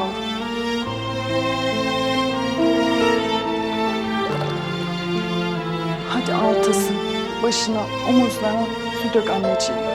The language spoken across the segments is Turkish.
oldum. Hadi altasın, başına, omuzlarına su dök anneciğim.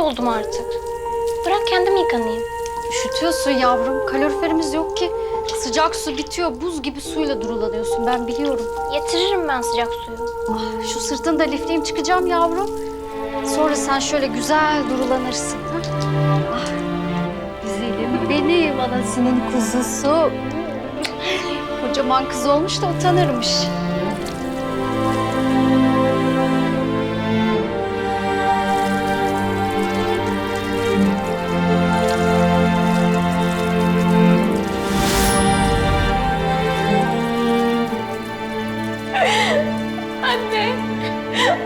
Oldum artık. Bırak kendim yıkanayım. Üşütüyorsun yavrum. Kaloriferimiz yok ki. Sıcak su bitiyor. Buz gibi suyla durulanıyorsun. Ben biliyorum. Getiririm ben sıcak suyu. Ah, şu sırtını da lifleyeyim çıkacağım yavrum. Sonra sen şöyle güzel durulanırsın. Ha? Ah, güzelim benim anasının kuzusu. Kocaman kız olmuş da utanırmış.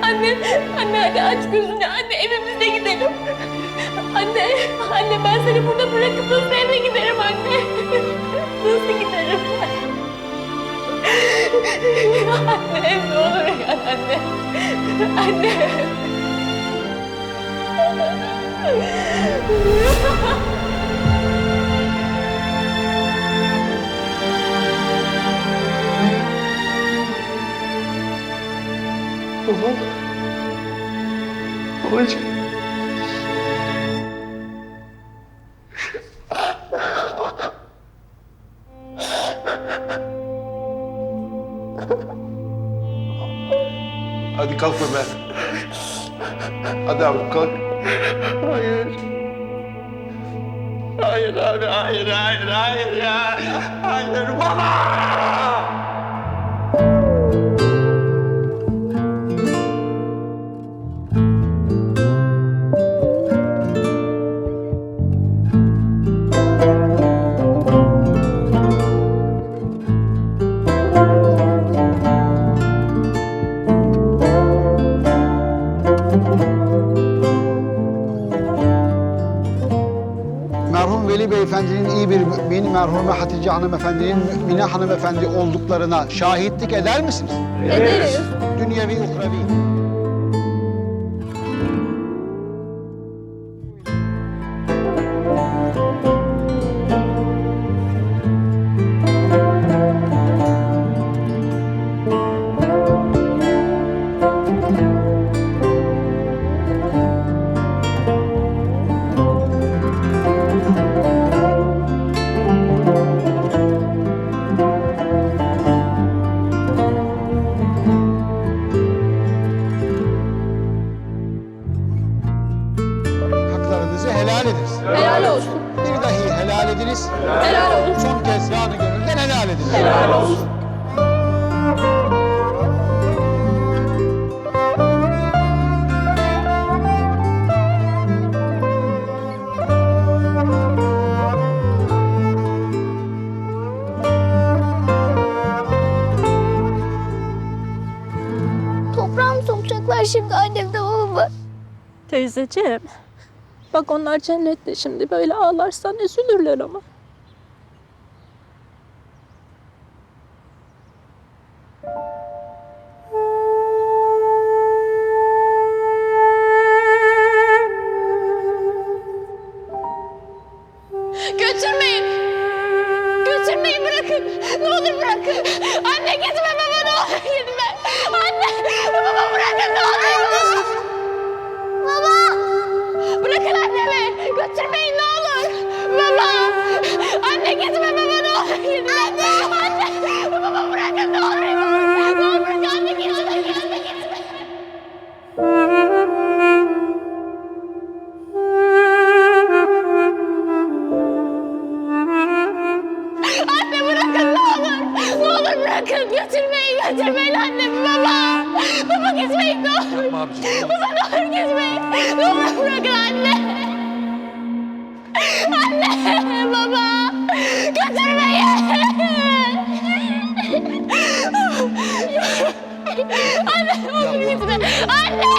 Anne. Anne hadi aç gözünü. Anne evimize gidelim. Anne. Anne ben seni burada bırakıp nasıl eve giderim anne? Nasıl giderim? Anne ne olur ya anne. Anne. Hadi kalk be. Hadi abi kalk. Hayır. Hayır abi, hayır, hayır, hayır ya. Hayır baba. Merhume Hatice Hanımefendinin mümine hanımefendi olduklarına şahitlik eder misiniz? Ederiz. Dünyevi, uhrevi. Helal olsun. Bir dahi helal ediniz. Helal olsun. Son kez canı gönülden helal ediniz. Helal olsun. Toprağa mı sokacaklar şimdi annemle babamı? Teyzeciğim. Bak onlar cennette şimdi böyle ağlarsan üzülürler ama. Baba. Baba gitmeyin ne olur. Yapma abicim. Baba ne olur gitmeyin. Ne olur bırakın anne. Anne, baba. Götürmeyin. Anne, ne olur gitme. Anne.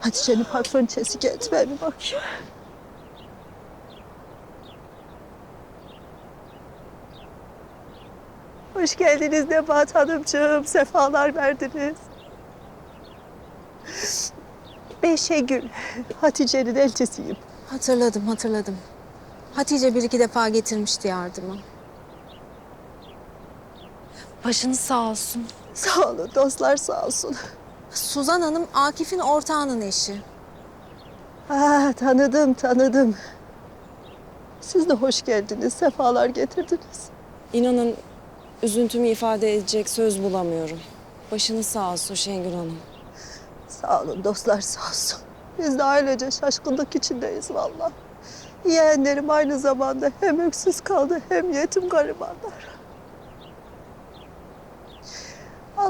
Hatice'nin patronçesi geldi ben bir bakayım. Hoş geldiniz Nebahat Hanımcığım. Sefalar verdiniz. Ben Şegül, Hatice'nin elçisiyim. Hatırladım, hatırladım. Hatice bir iki defa getirmişti yardımı. Başınız sağ olsun. Sağ olun dostlar sağ olsun. Suzan Hanım Akif'in ortağının eşi. Ah, tanıdım, tanıdım. Siz de hoş geldiniz, sefalar getirdiniz. İnanın üzüntümü ifade edecek söz bulamıyorum. Başınız sağ olsun Şengül Hanım. Sağ olun dostlar sağ olsun. Biz de ailece şaşkınlık içindeyiz vallahi. Yeğenlerim aynı zamanda hem öksüz kaldı hem yetim garibanlar.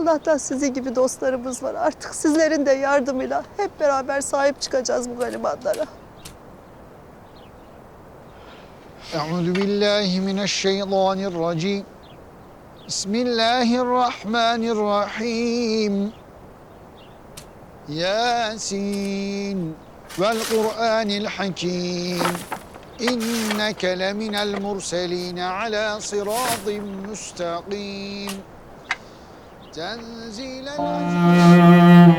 Allah'tan sizi gibi dostlarımız var. Artık sizlerin de yardımıyla hep beraber sahip çıkacağız bu garibanlara. Euzu billahi mineşşeytanirracim. Bismillahirrahmanirrahim. Yasin vel Kur'anil Hakim. İnneke leminel murselin ala sıratin müstakim. Tenzilel aziz.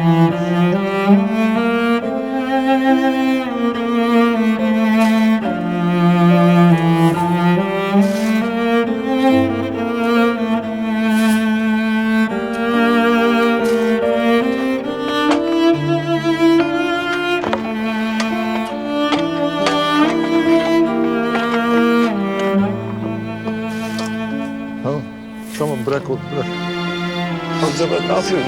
ben ne yapıyorum?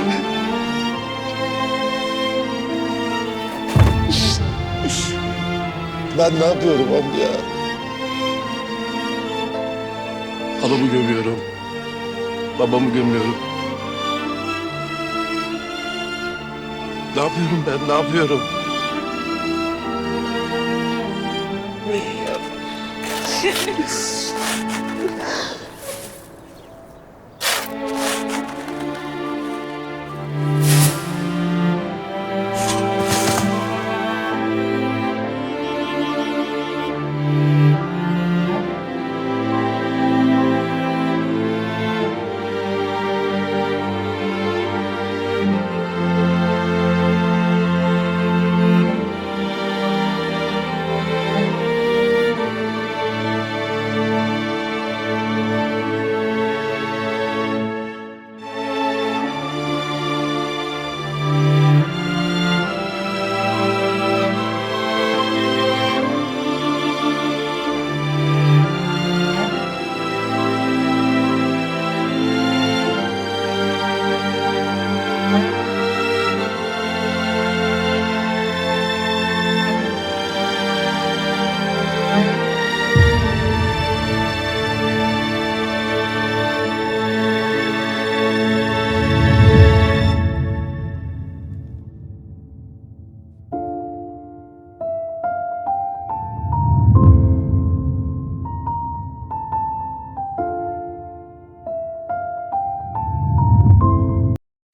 ben ne yapıyorum abi ya? Halamı gömüyorum. Babamı gömüyorum. Ne yapıyorum ben? Ne yapıyorum? Ne yapıyorum?